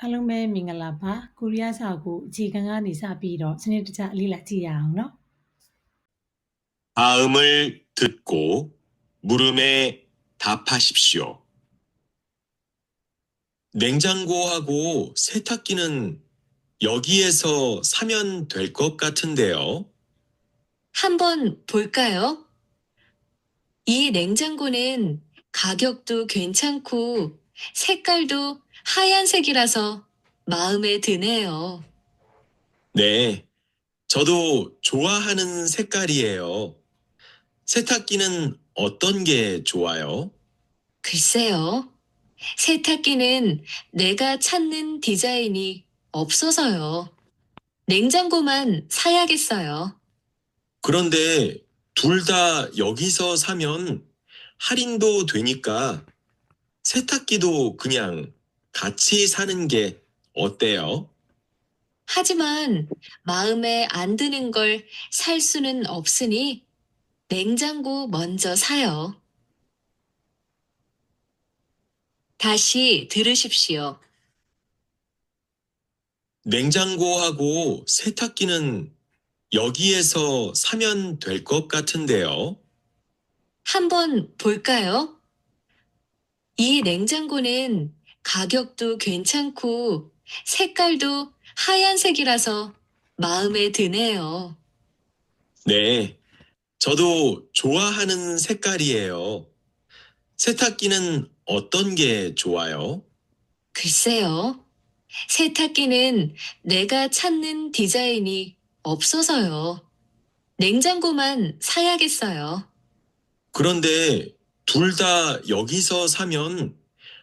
အားလုံးပဲမင်္ဂလာပါကိုရီးယားစာကိုအခြေခံကနေစပြီးတော့စနစ်တကျလေ့လာကြည့်ရအောင်နော် 다음을 듣고 물음에 답하십시오. 냉장고하고 세탁기는 여기에서 사면 될 것 같은데요. 한번 볼까요? 이 냉장고는 가격도 괜찮고 색깔도 하얀색이라서 마음에 드네요. 네, 저도 좋아하는 색깔이에요. 세탁기는 어떤 게 좋아요? 글쎄요. 세탁기는 내가 찾는 디자인이 없어서요. 냉장고만 사야겠어요. 그런데 둘 다 여기서 사면 할인도 되니까 세탁기도 그냥 같이 사는 게 어때요? 하지만 마음에 안 드는 걸 살 수는 없으니 냉장고 먼저 사요. 다시 들으십시오. 냉장고하고 세탁기는 여기에서 사면 될 것 같은데요. 한번 볼까요? 이 냉장고는 가격도 괜찮고 색깔도 하얀색이라서 마음에 드네요. 네, 저도 좋아하는 색깔이에요. 세탁기는 어떤 게 좋아요? 글쎄요. 세탁기는 내가 찾는 디자인이 없어서요. 냉장고만 사야겠어요. 그런데 둘 다 여기서 사면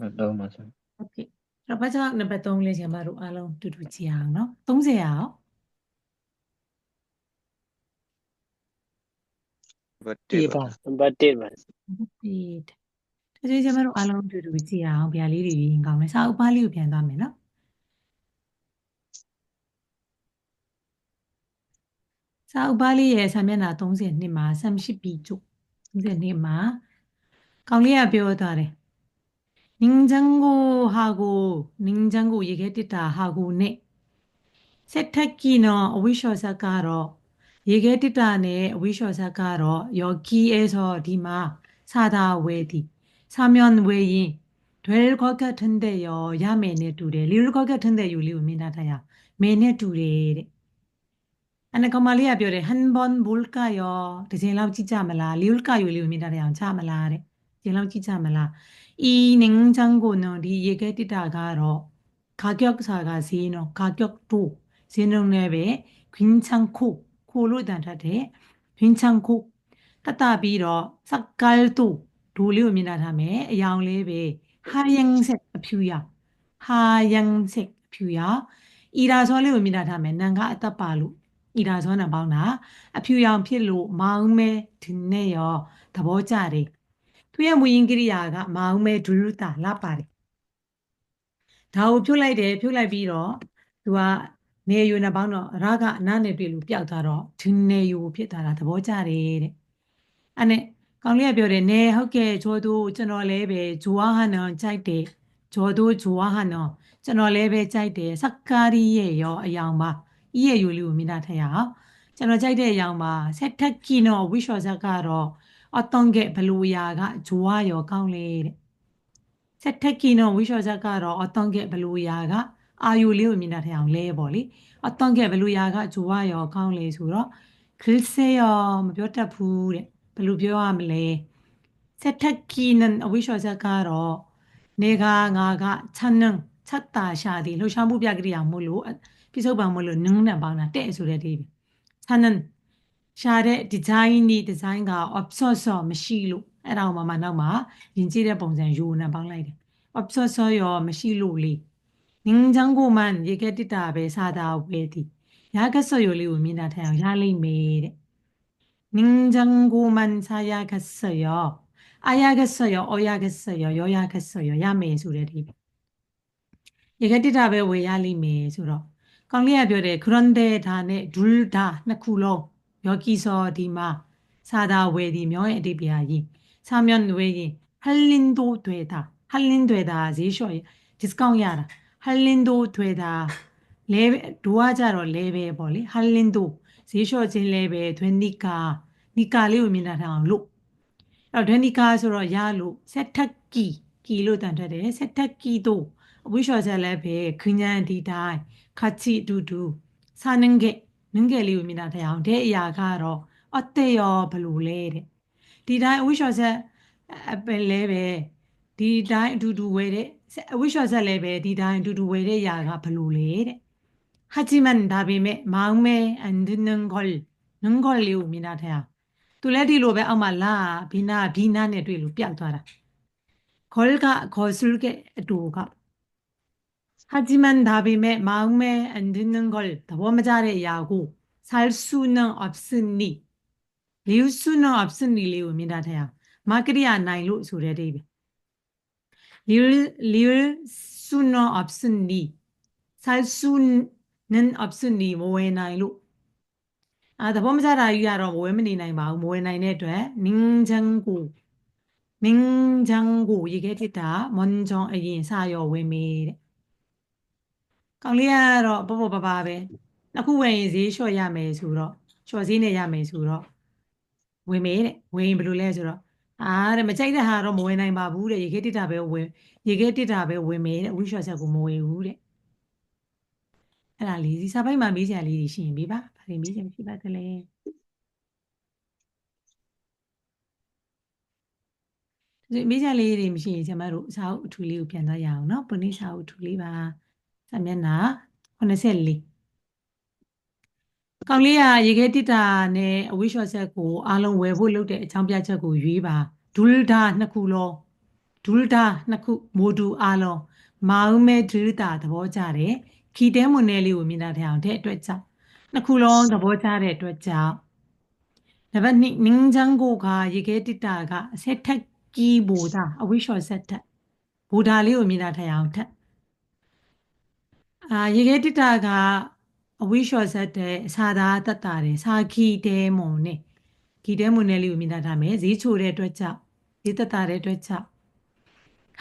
3ပါဆို โอเคအဲ့တော့ဘာကြောင့်နံပါတ်3လေးကျွန်တော်တို့အားလုံးတူတူကြည့်အောင်เนาะ30ရအောင် ဘတ် 1 1 ပါ ပါ နံပါတ်1ပါ ဒီဒါကြည့်ကျွန်တော်တို့အားလုံးတူတူကြည့်အောင်ဗျာလေးတွေရွေးရင်ကောင်းမယ်စာအုပ်ပါလေးကိုပြန်သွားမယ်เนาะစာအုပ်ပါလေးရဲ့စာမျက်နှာ32မှာ samship ပြီးကျုပ်32မှာကောင်လေးကပြောသွားတယ် 냉장고하고 냉장고 얘기했다 하고 네 세탁기는 어위셔사가로 얘기했다네 어위셔사가로 여기에서 디마 사다 왜디 사면 왜이 될 것 같은데요 야매네 두래 리울 것 같은데요 리우 미나다야 매네 두래 아나 그말이야 뼈래 한번 볼까요 드진라고 찌자말라 리울까요 리우 미나다야 차말 ဒီလောက်ကြည့်ကြမလားอีနင်းချန်ကိုနော်ဒီရေခဲတိတာကတော့ခါကျောက်စာကဈေးနော်ခါကျောက်တူဈေးနှုန်းလည်းပဲခွင်းချန်ခုခိုလို့တန်ထက်တဲ့ခွင်းချန်ခုတတပြီးတော့စကလ်တူဒူလေးကိုမြင်လာထားမယ်အယောင်လေးပဲဟာယန်ဆက်အဖြူရဟာယန်ဆက်အဖြူရအီရာဇောလေးကိုမြင်လာထားမယ်နန်ကအသက်ပါလို့အီရာဇောနံပေါင်းတာအဖြူရောင်ဖြစ်လို့မောင်းမဲဒီနဲ့ရောသဘောကျတယ် င်းကိရိယာကမအောင်မဲဒူလူတာလာပါတယ်ဒါကိုဖြုတ်လိုက်တယ်ဖြုတ်လိုက်ပြီးတော့သူကနေယူနေပေါင်းတော့ရာကအနားနဲ့တွေ့လို့ပျောက်သွားတော့ဒီနေယူဖြစ်သွားတာသဘောကျတယ်တဲ့အဲ့နဲ့ကောင်းလေးကပြောတယ်နေဟုတ်ကဲ့ဂျော်တို့ကျွန်တော်လည်းပဲဂျိုဝါဟန်နော်ကြိုက်တယ်ဂျော်တို့ဂျိုဝါဟန်နော်ကျွန်တော်လည်းပဲကြိုက်တယ်စက္ကာရီရဲ့ရောအယောင်ပါဤရဲ့ယူလေးကိုမြင်တာထင်ရအောင်ကျွန်တော်ကြိုက်တဲ့အယောင်ပါဆက်ထက်ကီနော်ဝိရှောဇက်ကတော့ အတုံးကဘလူယာကဂျွာရောကောင်းလေတဲ့ဆက်ထက်ကီနော်ဝီရှော့ချက်ကတော့အတုံးကဘလူယာကအာယုလေးကိုမြင်တာထင်အောင်လဲပေါ့လေအတုံးကဘလူယာကဂျွာရောကောင်းလေဆိုတော့ခရစ်စေရောမပြောတတ်ဘူးတဲ့ဘလူပြောရမလဲဆက်ထက်ကီနန်အဝီရှော့ချက်ကတော့နေကငါကချန်နန်ချက်တာရှာသည်လှူရှားမှုပြကြရမို့လို့ပြစ္ဆုတ်ပံမို့လို့နင်းနဲ့ပေါင်းတာတဲ့ဆိုတဲ့ဒီချန်နန် ရှာတဲ့ design นี่ design က obsessor မရှိလို့အဲ့ဒါမှမနောက်မှာယဉ်ကျေးတဲ့ပုံစံယူနံပေါင်းလိုက်တယ် obsessor ရောမရှိလို့လေနင်းချန်ကိုမန်ရေကတိတာပဲစားတာဝဲသည်ရာကဆော့ရိုလေးကိုမြင်တာထအောင်ရလိမ့်မယ်တဲ့နင်းချန်ကိုမန်ဆာယာကဆော့ရောအာယာကဆော့ရောအောယာကဆော့ရောယောယာကဆော့ရောရမယ်ဆိုတဲ့ဒီရေကတိတာပဲဝယ်ရလိမ့်မယ်ဆိုတော့ကောင်းလေးကပြောတယ် grande ဒါနဲ့ dul ဒါနှစ်ခုလုံး မျောကီဆောဒီမာစာသာဝေဒီမျောရဲ့အတိပ္ပာကြီးစာမျောနွေရင်ဟလင်းဒိုထွေတာဟလင်းထွေတာဈေးလျှော့ဒီစကောင့်ရတာဟလင်းဒိုထွေတာလဲဒူကကြတော့ level ပေါ့လေဟလင်းဒိုဈေးလျှော့ခြင်း level ထွေနိကာနိကာလေးကိုမြင်တာထအောင်လို့အဲ့ထွေနိကာဆိုတော့ရလို့ဆက်ထက်ကီကီလို့တန်ထွက်တယ်ဆက်ထက်ကီတို့အဝိရှော်ချက်လည်းပဲခင်းညာဒီတိုင်းခါချီတူတူစာနငယ် နင်းငယ်လေးကိုမြင်တာတရားအောင်တဲ့အရာကတော့အသေးရောဘလို့လဲတဲ့ဒီတိုင်းအဝိရှော်ဆက်အပယ်လဲပဲဒီတိုင်းအတူတူဝယ်တဲ့အဝိရှော်ဆက်လဲပဲဒီတိုင်းအတူတူဝယ်တဲ့အရာကဘလို့လဲတဲ့ဟာဂျီမန်ဒါပေမဲ့မောင်မဲအန်ဒနန်ဂေါလ်နန်ဂေါလ်လေးကိုမြင်တာတရားသူလည်းဒီလိုပဲအောက်မှာလာဘီနာဘီနာနဲ့တွေ့လို့ပြတ်သွားတာခေါလ်ကခေါ်ဆူကဲအတူက 하지만 다음에 마음에 안 드는 걸 더범자래 야고 살 수는 없으니 리울 수는 없으니 리움이다 태야 마그리아 나이로 소리래 리울 리울 수는 없으니 살 수는 없으니 뭐해 나이로 아 더범자라 유야로 뭐해 못 나이 마우 뭐해 나이네 돼 닝장고 닝장고 이게 됐다 먼저 아yin 사요 외미래 ကောင်လေးကတော့ပေါ့ပေါ့ပါပါပဲနှစ်ခုဝယ်ရင်ဈေးလျှော့ရမယ်ဆိုတော့လျှော့ဈေးနဲ့ရမယ်ဆိုတော့ဝင်မေးတဲ့ဝင်ရင်ဘယ်လိုလဲဆိုတော့အာတဲ့မကြိုက်တဲ့ဟာတော့မဝင်နိုင်ပါဘူးတဲ့ရေခဲတစ်တာပဲဝင်ရေခဲတစ်တာပဲဝင်မေးတဲ့ဝီလျှော့ချက်ကိုမဝင်ဘူးတဲ့အဲ့ဒါလေးဒီစာပိုက်မှာမေးချင်လေးတွေရှိရင်မေးပါဘာတွေမေးချင်ဖြစ်ပါသလဲဒီမေးချင်လေးတွေမရှိရင်ကျွန်မတို့စာအုပ်အထူးလေးကိုပြန်သွားရအောင်เนาะပုနိစာအုပ်အထူးလေးပါ စာမျက်နှာ84ကောင်လေးကရေခဲတိတာနဲ့အဝိရှော့ဆက်ကိုအားလုံးဝယ်ဖို့လုပ်တဲ့အကြောင်းပြချက်ကိုရွေးပါဒူလဒါနှစ်ခုလုံးဒူလဒါနှစ်ခုမိုဒူအားလုံးမာဦးမဲဒူလဒါသဘောကျတယ်ခီတဲမွန်နယ်လေးကိုမြင်တာထအောင်တဲ့အတွက်ကြောင့်နှစ်ခုလုံးသဘောကျတဲ့အတွက်ကြောင့်နံပါတ်2နင်းချန်ကိုကရေခဲတိတာကအဆက်ထက်ကီးဘူဒါအဝိရှော့ဆက်ထက်ဘူဒါလေးကိုမြင်တာထအောင်ထက် အာရေခဲတိတာကအဝိလျှော်ဆက်တဲ့စာသားတတ်တာတယ်စာခီတဲမုံနဲ့ခီတဲမုံနဲ့လေးကိုမြင်တတ်တာမယ်ဈေးချိုတဲ့အတွက်ကြောင့်ဈေးတတ်တာတဲ့အတွက်ကြောင့်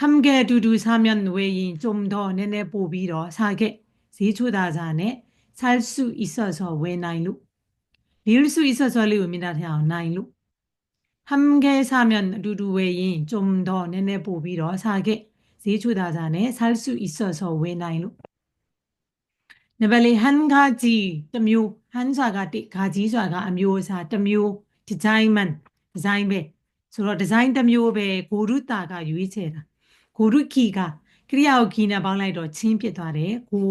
ဟမ်ကဲတူတူစာမြန်ဝေရင်ဂျုံတော့နည်းနည်းပို့ပြီးတော့စာခဲ့ဈေးချိုတာစာနဲ့ဆာစုဣဆော့ဆော့ဝေနိုင်လို့လီရစုဣဆော့ဆော့လေးကိုမြင်တတ်ထအောင်နိုင်လို့ဟမ်ကဲစာမြန်အတူတူဝေရင်ဂျုံတော့နည်းနည်းပို့ပြီးတော့စာခဲ့ဈေးချိုတာစာနဲ့ဆာစုဣဆော့ဆော့ဝေနိုင်လို့ ပါတ်၄ဟန်ဂါဂျီတစ်မျိုးဟန်ဆိုတာကတိဂါဂျီဆိုတာကအမျိုးအစားတစ်မျိုးဒီဇိုင်းမန်ဒီဇိုင်းပဲဆိုတော့ဒီဇိုင်းတစ်မျိုးပဲဂိုရုတာကရွေးချယ်တာဂိုရုခီကကရိယာကိုခီနဲ့ပေါင်းလိုက်တော့ချင်းဖြစ်သွားတယ်ဂို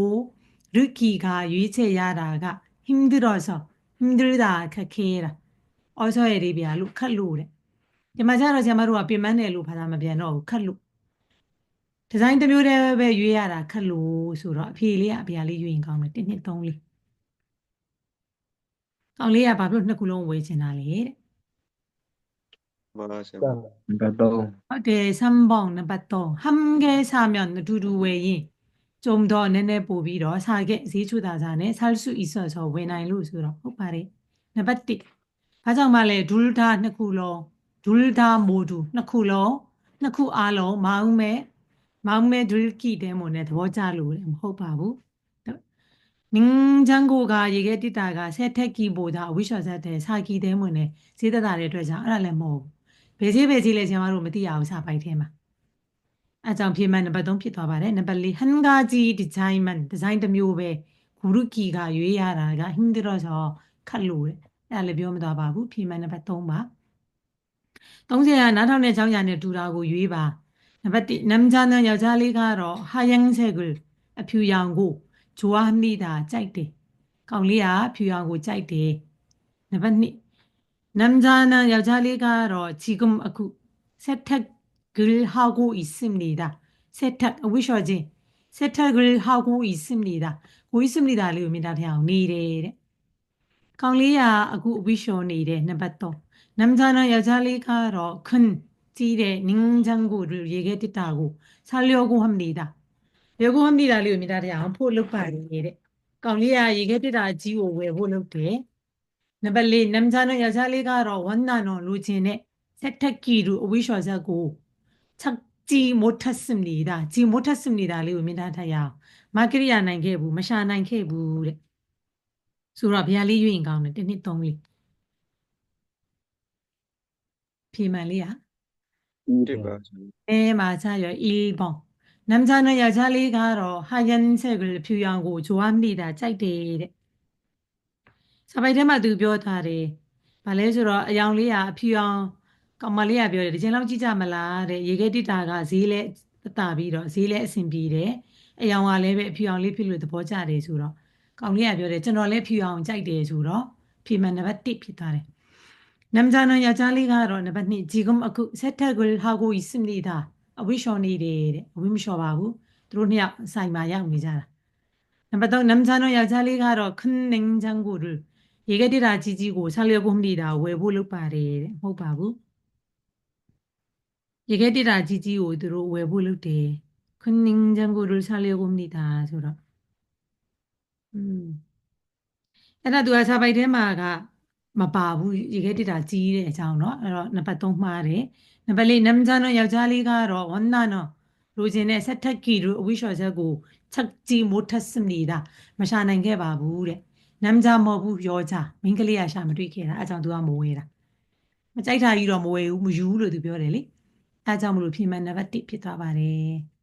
ရုခီကရွေးချယ်ရတာကဟင်ဒရောဆိုဟင်ဒရတာခက်ခဲတာအော်ဆိုရည်ပြလို့ခက်လို့တဲ့ဒီမှာကျတော့ဆရာမတို့ကပြင်ပန်းတယ်လို့ဘာသာမပြန်တော့ဘူးခက်လို့ ဒီဇိုင်းတစ်မျိုးတည်းပဲရွေးရတာခက်လို့ဆိုတော့အဖြေလေးကအပြာလေးရွေးရင်ကောင်းတယ်1 2 3လေးအောင်လေးကဘာဖြစ်လို့နှစ်ခုလုံးဝယ်ချင်တာလဲတဲ့ပါဆမ်နံပါတ်3ဟုတ်တယ်ဆမ်ဘောင်နံပါတ်3ဟမ်ကဲဆာမြောင်အတူတူဝယ်ရင်ကြုံတော့နည်းနည်းပို့ပြီးတော့ဆာကဲဈေးချူတာစားနဲ့ဆာလစုအီဆော့ဆော့ဝယ်နိုင်လို့ဆိုတော့ဟုတ်ပါတယ်နံပါတ်1ဘာကြောင့်မလဲဒူလဒါနှစ်ခုလုံးဒူလဒါမိုဒူနှစ်ခုလုံးနှစ်ခုအားလုံးမအောင်မဲ့ မောင်မဲဒူလကီတဲမိုနဲ့သဘောကျလို့လည်းမဟုတ်ပါဘူးနင်းဂျန်ကိုကရေခဲတိတာကဆက်ထက်ကီဘိုဒါအဝိရှော့ဆက်တဲ့စာကီတဲမိုနဲ့ဈေးသက်တာတဲ့အတွက်ကြောင့်အဲ့ဒါလည်းမဟုတ်ဘူးဘယ်သေးဘယ်သေးလဲကျွန်တော်တို့မသိရဘူးစာပိုက်ထဲမှာအဲကြောင့်ဖြေမှန်နံပါတ်3ဖြစ်သွားပါတယ်နံပါတ်4ဟန်ဂါဂျီဒီဇိုင်းမန်ဒီဇိုင်းတစ်မျိုးပဲဂူရုကီကရွေးရတာကဟင်းဒရောဆိုခတ်လို့တဲ့အဲဒါလည်းပြောမသွားပါဘူးဖြေမှန်နံပါတ်3ပါ30ရာနားထောင်တဲ့ကြောင်းညာနဲ့တူတာကိုရွေးပါ နံပါတ်1နမ်ဂျာနန်ယောက်ျားလေးကတော့ဟာယန်ဆဲဂလအဖြူရောင်ကိုဂျိုဝါမိတာကြိုက်တယ်ကောင်လေးကဖြူရောင်ကိုကြိုက်တယ်နံပါတ်2 남자는 여자리가로 지금 그 세탁을 하고 있습니다. 세탁 위셔지 세탁을 하고 있습니다. 고 있습니다 လေးကိုမြင်တာထင်အောင်နေတယ်တဲ့ကောင်လေးကအခုအဝိရှောနေတယ်နံပါတ်3 남자는 여자를 가러 큰 찌의 냉장고를 얘기했다고 살려고 합니다. 요거 합니다 လေးကိုမြင်တာထင်အောင်ဖို့လုပ်ပါတယ်တဲ့ကောင်လေးက얘기했다ကြီးကိုဝယ်ဖို့လုပ်တယ်နံပါတ်4 남자는 여자를 가러 원나노 루진의 세탁기를 오비셔서고 찾지 못했습니다. 지 못했습니다. လေးကိုမြင်တာထရအောင်မကရိယာနိုင်ခဲ့ဘူးမရှာနိုင်ခဲ့ဘူးတဲ့ဆိုတော့ဗျာလေးရွရင်ကောင်းတယ်တစ်နှစ်သုံးလေးဖြေမှန်လေးอ่ะ 네, 맞아요. 네, 맞아요. 1번. 남자는 여자를 가러 하얀색을 표현하고 좋아합니다. 짝대. စာပိုက်ထဲမှာသူပြောထားတယ်။ဘာလဲဆိုတော့အယောင်လေးကအဖြူအောင်ကောင်မလေးကပြောတယ်ဒီချိန်လောက်ကြည့်ကြမလားတဲ့ရေခဲတိတာကဈေးလဲအတာပြီးတော့ဈေးလဲအဆင်ပြေတယ်။အယောင်ကလည်းပဲအဖြူအောင်လေးဖြစ်လို့သဘောကျတယ်ဆိုတော့ကောင်လေးကပြောတယ်ကျွန်တော်လည်းဖြူအောင်ကြိုက်တယ်ဆိုတော့ဖြေမှန်နံပါတ်1ဖြစ်သွားတယ်။ 남자는 여자를 가러နံပါတ်2 지금အခု 세탁을 하고 있습니다. အဝိရှော်နေတယ်တဲ့အဝိမလျှော်ပါဘူး။သူတို့နှစ်ယောက်ဆိုင်မှာရောက်နေကြတာ။နံပါတ်3 남자는 여자를 가러 큰 냉장고를 얘기들아 지지고 살려고 합니다. 왜 볼록 바래. 못 봐부. 얘기들아 지지고 들어 왜 볼록 돼. 큰 냉장고를 살려고 합니다. 소라. 음. အဲ့ဒါသူကစာပိုက်ထဲမှာက မပါဘူးရေခဲတက်တာကြီးတဲ့အကြောင်းเนาะအဲ့တော့နံပါတ်3မှားတယ်နံပါတ်4နမ်ဂျန်တော့ယောက်ျားလေးကတော့ဝန်နာနော်လိုချင်တဲ့ဆက်ထက်ကီတို့အဝိရှော်ချက်ကိုချက်ကြီးမိုးထက်စနေတာမရှာနိုင်ခဲ့ပါဘူးတဲ့နမ်ဂျာမဟုတ်ဘူးယောချာမိန်းကလေးကရှာမတွေ့ခဲ့တာအဲကြောင့်သူကမဝဲတာမကြိုက်တာကြီးတော့မဝဲဘူးမယူဘူးလို့သူပြောတယ်လေအဲကြောင့်မလို့ပြင်မှန်နံပါတ်1ဖြစ်သွားပါတယ်